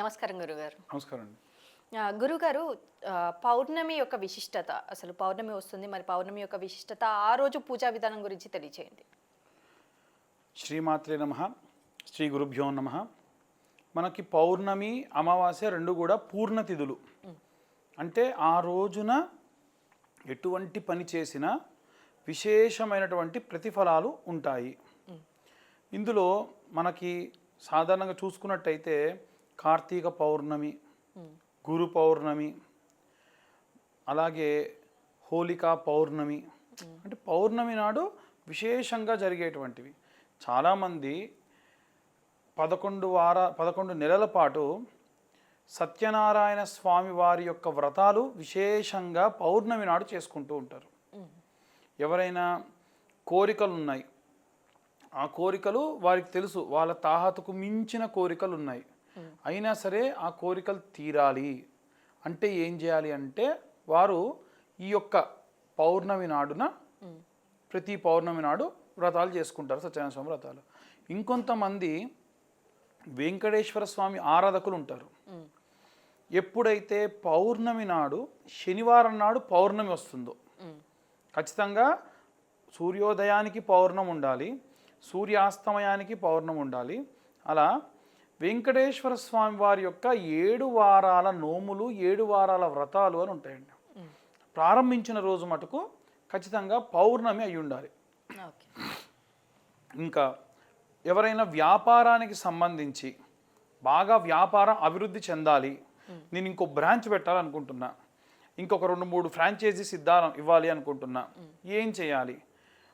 నమస్కారం గురుగారు. నమస్కారం అండి. గురుగారు పౌర్ణమి యొక్క విశిష్టత అసలు పౌర్ణమి వస్తుంది మరి పౌర్ణమి యొక్క విశిష్టత ఆ రోజు పూజా విధానం గురించి తెలియచేయండి. శ్రీమాత్రే నమ శ్రీ గురుభ్యో నమ. మనకి పౌర్ణమి అమావాస్య రెండు కూడా పూర్ణ తిథులు అంటే ఆ రోజున ఎటువంటి పని చేసినా విశేషమైనటువంటి ప్రతిఫలాలు ఉంటాయి. ఇందులో మనకి సాధారణంగా చూసుకున్నట్టయితే కార్తీక పౌర్ణమి గురు పౌర్ణమి అలాగే హోలికా పౌర్ణమి. అంటే పౌర్ణమి నాడు విశేషంగా జరిగేటువంటివి. చాలామంది పదకొండు వార పదకొండు నెలల పాటు సత్యనారాయణ స్వామి వారి యొక్క వ్రతాలు విశేషంగా పౌర్ణమి నాడు చేసుకుంటూ ఉంటారు. ఎవరైనా కోరికలు ఉన్నాయి ఆ కోరికలు వారికి తెలుసు. వాళ్ళ తాహతకు మించిన కోరికలు ఉన్నాయి అయినా సరే ఆ కోరికలు తీరాలి. అంటే ఏం చేయాలి అంటే వారు ఈ యొక్క పౌర్ణమి నాడున ప్రతి పౌర్ణమి నాడు వ్రతాలు చేసుకుంటారు సత్యనారాయణ స్వామి వ్రతాలు. ఇంకొంతమంది వెంకటేశ్వర స్వామి ఆరాధకులు ఉంటారు. ఎప్పుడైతే పౌర్ణమి నాడు శనివారం నాడు పౌర్ణమి వస్తుందో ఖచ్చితంగా సూర్యోదయానికి పౌర్ణం ఉండాలి సూర్యాస్తమయానికి పౌర్ణం ఉండాలి అలా వెంకటేశ్వర స్వామి వారి యొక్క ఏడు వారాల నోములు ఏడు వారాల వ్రతాలు అని ఉంటాయండి. ప్రారంభించిన రోజు మటుకు ఖచ్చితంగా పౌర్ణమి అయి ఉండాలి. ఇంకా ఎవరైనా వ్యాపారానికి సంబంధించి బాగా వ్యాపారం అభివృద్ధి చెందాలి నేను ఇంకో బ్రాంచ్ పెట్టాలనుకుంటున్నా ఇంకొక రెండు మూడు ఫ్రాంచైజీస్ ఇద్దాం ఇవ్వాలి అనుకుంటున్నా ఏం చేయాలి?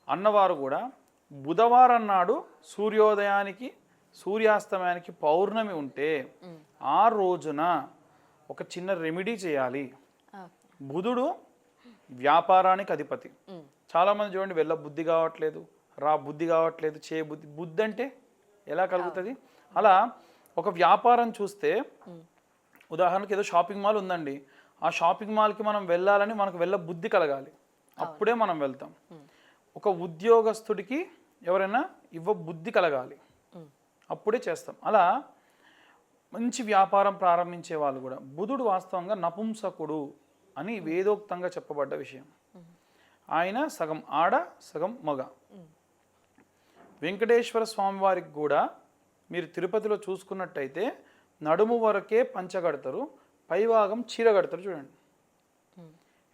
అన్నవారు కూడా బుధవారం నాడు సూర్యోదయానికి సూర్యాస్తమయానికి పౌర్ణమి ఉంటే ఆ రోజున ఒక చిన్న రెమెడీ చేయాలి. బుధుడు వ్యాపారానికి అధిపతి. చాలామంది చూడండి వెళ్ళ బుద్ధి కావట్లేదు రా బుద్ధి కావట్లేదు చే బుద్ధి బుద్ధి అంటే ఎలా కలుగుతుంది? అలా ఒక వ్యాపారం చూస్తే ఉదాహరణకి ఏదో షాపింగ్ మాల్ ఉందండి. ఆ షాపింగ్ మాల్కి మనం వెళ్ళాలని మనకు వెళ్ళ బుద్ధి కలగాలి. అప్పుడే మనం వెళ్తాం. ఒక ఉద్యోగస్తుడికి ఎవరైనా ఇవ్వ బుద్ధి కలగాలి. అప్పుడే చేస్తాం. అలా మంచి వ్యాపారం ప్రారంభించే వాళ్ళు కూడా బుధుడు వాస్తవంగా నపుంసకుడు అని వేదోక్తంగా చెప్పబడ్డ విషయం. ఆయన సగం ఆడ సగం మగ. వెంకటేశ్వర స్వామి వారికి కూడా మీరు తిరుపతిలో చూసుకున్నట్టయితే నడుము వరకే పంచగడతారు పైభాగం చీర కడతారు చూడండి.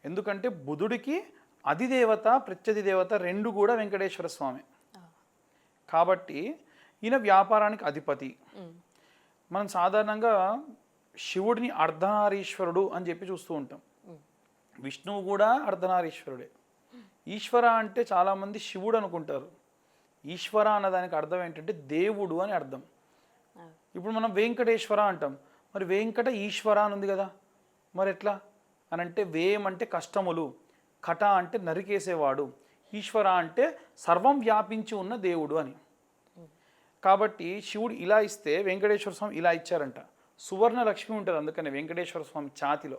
ఎందుకంటే బుధుడికి అధిదేవత ప్రత్యధి దేవత రెండు కూడా వెంకటేశ్వర స్వామి. కాబట్టి ఈయన వ్యాపారానికి అధిపతి. మనం సాధారణంగా శివుడిని అర్ధనారీశ్వరుడు అని చెప్పి చూస్తూ ఉంటాం. విష్ణువు కూడా అర్ధనారీశ్వరుడే. ఈశ్వర అంటే చాలామంది శివుడు అనుకుంటారు. ఈశ్వర అన్నదానికి అర్థం ఏంటంటే దేవుడు అని అర్థం. ఇప్పుడు మనం వెంకటేశ్వర అంటాం. మరి వెంకట ఈశ్వర అని ఉంది కదా. మరి ఎట్లా? అని అంటే వేయం అంటే కష్టములు కట అంటే నరికేసేవాడు ఈశ్వర అంటే సర్వం వ్యాపించి ఉన్న దేవుడు అని. కాబట్టి శివుడు ఇలా ఇస్తే వెంకటేశ్వర స్వామి ఇలా ఇచ్చారంట. సువర్ణ లక్ష్మి ఉంటుంది అందుకని వెంకటేశ్వర స్వామి ఛాతిలో.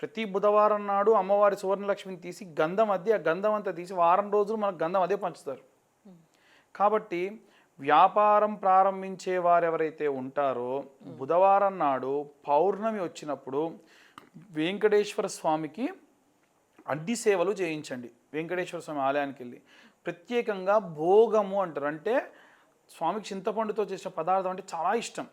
ప్రతి బుధవారం నాడు అమ్మవారి సువర్ణ లక్ష్మిని తీసి గంధం అద్దె ఆ గంధం అంతా తీసి వారం రోజులు మనకు గంధం అదే పంచుతారు. కాబట్టి వ్యాపారం ప్రారంభించే వారు ఎవరైతే ఉంటారో బుధవారం నాడు పౌర్ణమి వచ్చినప్పుడు వెంకటేశ్వర స్వామికి అడ్డి సేవలు చేయించండి. వెంకటేశ్వర స్వామి ఆలయానికి వెళ్ళి ప్రత్యేకంగా భోగము అంటారు. అంటే స్వామికి చింతపండుతో చేసిన పదార్థం అంటే చాలా ఇష్టం.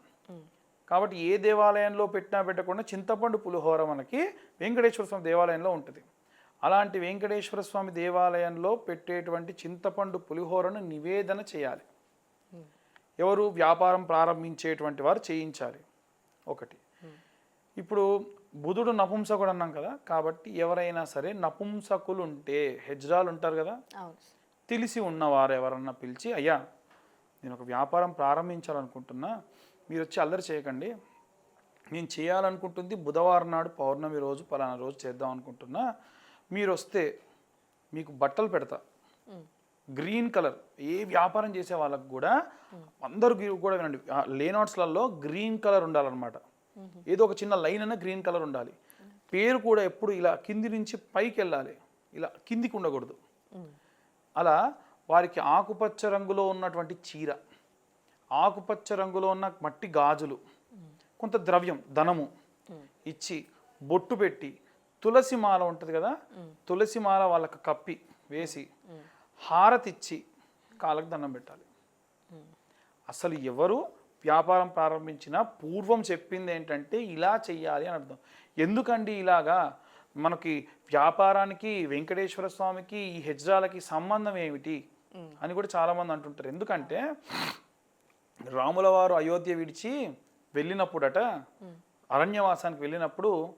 కాబట్టి ఏ దేవాలయంలో పెట్టినా పెట్టకుండా చింతపండు పులిహోర మనకి వెంకటేశ్వర స్వామి దేవాలయంలో ఉంటుంది. అలాంటి వెంకటేశ్వర స్వామి దేవాలయంలో పెట్టేటువంటి చింతపండు పులిహోరను నివేదన చేయాలి. ఎవరు వ్యాపారం ప్రారంభించేటువంటి వారు చేయించాలి. ఒకటి. ఇప్పుడు బుధుడు నపుంసకుడు అన్నాం కదా కాబట్టి ఎవరైనా సరే నపుంసకులు ఉంటే హెజ్రాలు ఉంటారు కదా తెలిసి ఉన్నవారు ఎవరన్నా పిలిచి అయ్యా నేను ఒక వ్యాపారం ప్రారంభించాలనుకుంటున్నా మీరు వచ్చి అల్లరి చేయకండి. నేను చేయాలనుకుంటుంది బుధవారం నాడు పౌర్ణమి రోజు పలానా రోజు చేద్దాం అనుకుంటున్నా. మీరు వస్తే మీకు బట్టలు పెడతా. Green colour. ఏ వ్యాపారం చేసే వాళ్ళకు కూడా అందరూ కూడా వినండి. లేనౌట్స్లలో గ్రీన్ కలర్ ఉండాలన్నమాట. ఏదో ఒక చిన్న లైన్ అన్న గ్రీన్ కలర్ ఉండాలి. పేరు కూడా ఎప్పుడు ఇలా కింది నుంచి పైకి వెళ్ళాలి. ఇలా కిందికి ఉండకూడదు. అలా వారికి ఆకుపచ్చ రంగులో ఉన్నటువంటి చీర ఆకుపచ్చ రంగులో ఉన్న మట్టి గాజులు కొంత ద్రవ్యం ధనము ఇచ్చి బొట్టు పెట్టి తులసి మాల ఉంటుంది కదా తులసి మాల వాళ్ళకి కప్పి వేసి హారతిచ్చి కాళ్ళకి దండం పెట్టాలి. అసలు ఎవరు వ్యాపారం ప్రారంభించినా పూర్వం చెప్పింది ఏంటంటే ఇలా చెయ్యాలి అని అర్థం. ఎందుకండి ఇలాగా? మనకి వ్యాపారానికి వెంకటేశ్వర స్వామికి ఈ హెజ్రాలకి సంబంధం ఏమిటి? అని కూడా చాలామంది అంటుంటారు. ఎందుకంటే రాముల వారు అయోధ్య విడిచి వెళ్ళినప్పుడట అరణ్యవాసానికి వెళ్ళినప్పుడు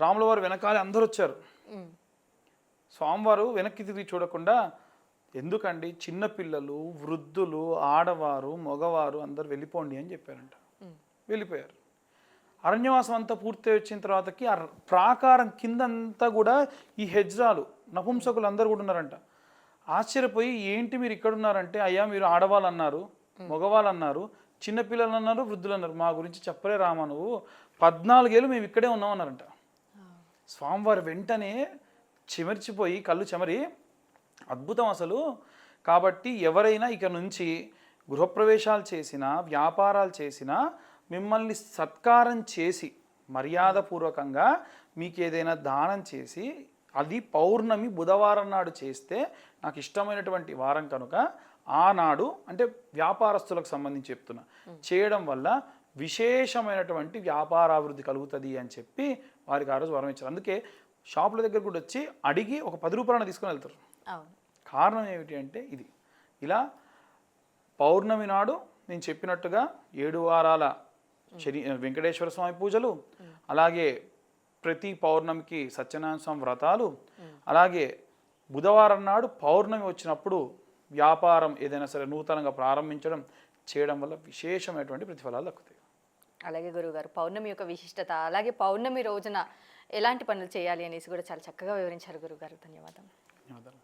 రాముల వారు వెనకాలే అందరూ వచ్చారు. స్వామివారు వెనక్కి తిరిగి చూడకుండా ఎందుకండి చిన్నపిల్లలు వృద్ధులు ఆడవారు మగవారు అందరు వెళ్ళిపోండి అని చెప్పారంట. వెళ్ళిపోయారు. అరణ్యవాసం అంతా పూర్తి వచ్చిన తర్వాతకి ఆ ప్రాకారం కిందంతా కూడా ఈ హెజ్రాలు నపుంసకులు అందరు కూడా ఉన్నారంట. ఆశ్చర్యపోయి ఏంటి మీరు ఇక్కడ ఉన్నారంటే అయ్యా మీరు ఆడవాళ్ళు అన్నారు మగవాళ్ళు అన్నారు చిన్నపిల్లలు అన్నారు వృద్ధులు అన్నారు మా గురించి చెప్పలే రామా నువ్వు. పద్నాలుగేళ్ళు మేము ఇక్కడే ఉన్నాం అన్నారంట స్వామివారు వెంటనే చెమర్చిపోయి కళ్ళు చెమరి అద్భుతం అసలు. కాబట్టి ఎవరైనా ఇక నుంచి గృహప్రవేశాలు చేసినా వ్యాపారాలు చేసినా మిమ్మల్ని సత్కారం చేసి మర్యాదపూర్వకంగా మీకు ఏదైనా దానం చేసి అది పౌర్ణమి బుధవారం నాడు చేస్తే నాకు ఇష్టమైనటువంటి వారం కనుక ఆనాడు అంటే వ్యాపారస్తులకు సంబంధించి చెప్తున్నా. చేయడం వల్ల విశేషమైనటువంటి వ్యాపారాభివృద్ధి కలుగుతుంది అని చెప్పి వారికి ఆ రోజు వరం ఇచ్చారు. అందుకే షాపుల దగ్గర కూడా వచ్చి అడిగి ఒక పది రూపాయలను తీసుకొని వెళ్తారు. కారణం ఏమిటి అంటే ఇది. ఇలా పౌర్ణమి నాడు నేను చెప్పినట్టుగా ఏడు వారాల శని వెంకటేశ్వర స్వామి పూజలు అలాగే ప్రతి పౌర్ణమికి సత్యనారాయణ స్వామి వ్రతాలు. అలాగే బుధవారం నాడు పౌర్ణమి వచ్చినప్పుడు వ్యాపారం ఏదైనా సరే నూతనంగా ప్రారంభించడం చేయడం వల్ల విశేషమైనటువంటి ప్రతిఫలాలు దక్కుతాయి. అలాగే గురువుగారు పౌర్ణమి యొక్క విశిష్టత అలాగే పౌర్ణమి రోజున ఎలాంటి పనులు చేయాలి అనేసి కూడా చాలా చక్కగా వివరించారు గురువుగారు. ధన్యవాదాలు. ధన్యవాదాలు.